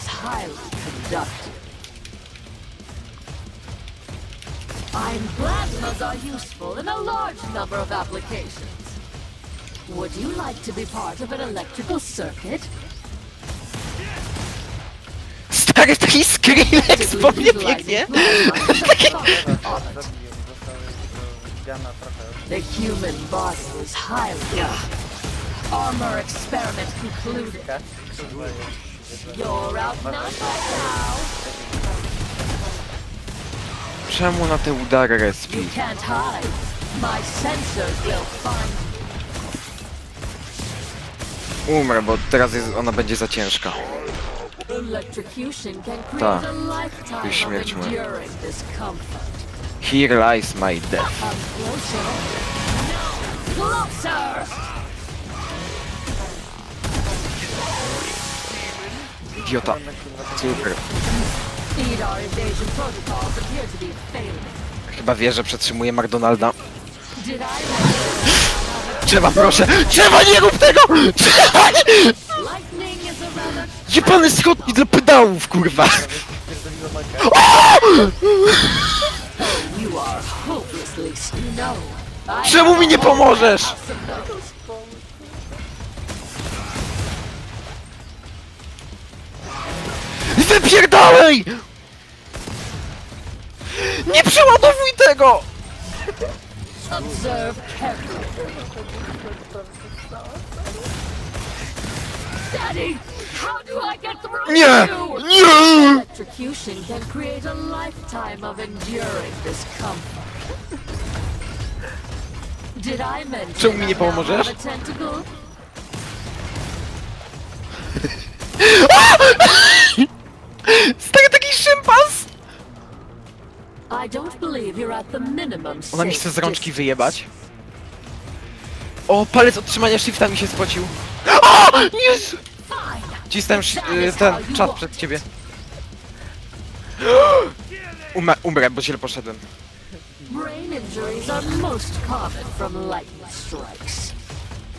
is highly conductive. Iron plasmas are useful in a large number of applications. Would you like to be part of an electrical circuit? Stary, taki Skrillex po mnie Utilizing biegnie. plasma is a fun art. Zabiję, zostały do Jana trochę. The human body is highly. Armor experiment concluded. You're outnumbered now. Czemu na te udary You respi? can't hide. My sensors will find Umrę, bo teraz jest, ona będzie za ciężka. you. Electrocution can Ta. a lifetime Już of śmierć moja. enduring discomfort. Here lies my death. Come closer. No! Closer! Be failing. Chyba wie, że przetrzymuje McDonalda. Trzeba, proszę! Trzeba, nie rób tego! Trzeba! Jebany schodki dla pedałów, kurwa! Czemu mi nie pomożesz? Wypierdalej! Nie przeładowuj tego! Daddy, how do I get through Nie! you? Nie! Electrocution can create a lifetime of enduring discomfort. Did I mention Czemu mi nie I now pomożesz? have a tentacle? Stary taki szympas! I don't believe you're at the minimum Ona mi chce z rączki wyjebać. O, palec otrzymania shifta mi się spocił. O! Fine. Cisnąłem y, ten czat przed ciebie. Umrę, umrę, bo źle poszedłem. Brain injuries are most common from lightning strikes.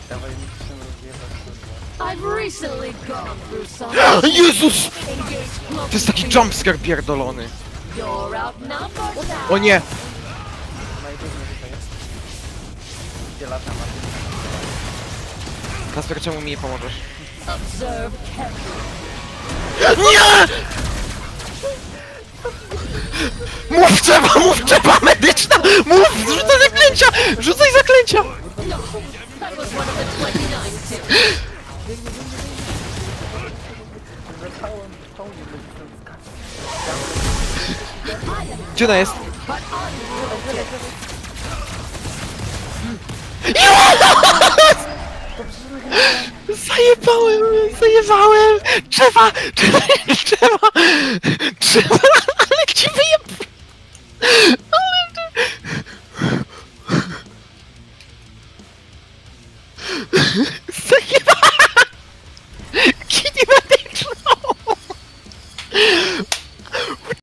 Dawaj mi się rozjebać, kurwa. I've recently gone through some Jezus! To jest taki jumpscare pierdolony. You're outnumbered now. O nie! Gdzie lata ma? Kasper, czemu mi nie pomożesz? Nie! Mów trzeba, mów trzeba medyczna! Mów! Rzucaj zaklęcia! Rzucaj zaklęcia! That was one of the 29 tips. Wracałem w tą nie będzie ten skacz. Gdzie ona jest? But. Zajebałem, zajebałem! Trzeba! Trzeba! Trzeba! Trzeba! Ale gdzie wyjeb...